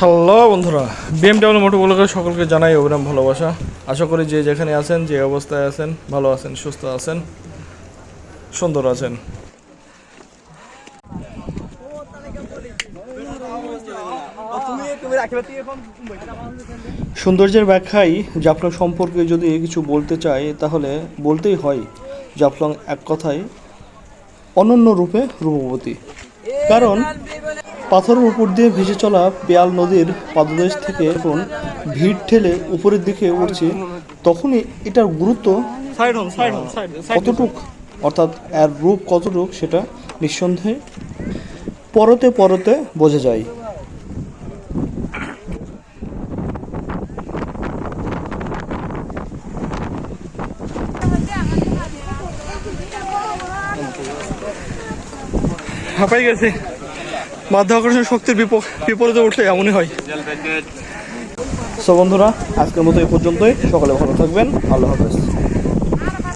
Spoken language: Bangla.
হ্যালো বন্ধুরা বিএমডাব্লিউ মোটর ব্লগের সকলকে জানাই অবিরাম ভালোবাসা। আশা করি যে যেখানে আছেন, যে অবস্থায় আছেন, ভালো আছেন, সুস্থ আছেন, সুন্দর আছেন। সৌন্দর্যের ব্যাখ্যায় জাফলং সম্পর্কে যদি কিছু বলতে চাই, তাহলে বলতেই হয়, জাফলং এক কথায় অনন্য রূপে রূপবতী। কারণ পাথরের উপর দিয়ে ভেসে চলা পেয়াল নদীর পাদদেশ থেকে যখন ভিড় ঠেলে উপরের দিকে উঠছে তখনই এটার গুরুত্ব কতটুক? অর্থাৎ এর রূপ কতটুক সেটা নিঃসন্দেহে পরতে পরতে বোঝা যায়। হাঁপাই গেছে। মাধ্যাকর্ষণ শক্তির বিপ- বিপরীতে উঠলে এমনই হয়। সো বন্ধুরা আজকের মতো এই পর্যন্তই। সকালে ভালো থাকবেন। আল্লাহ হাফেজ।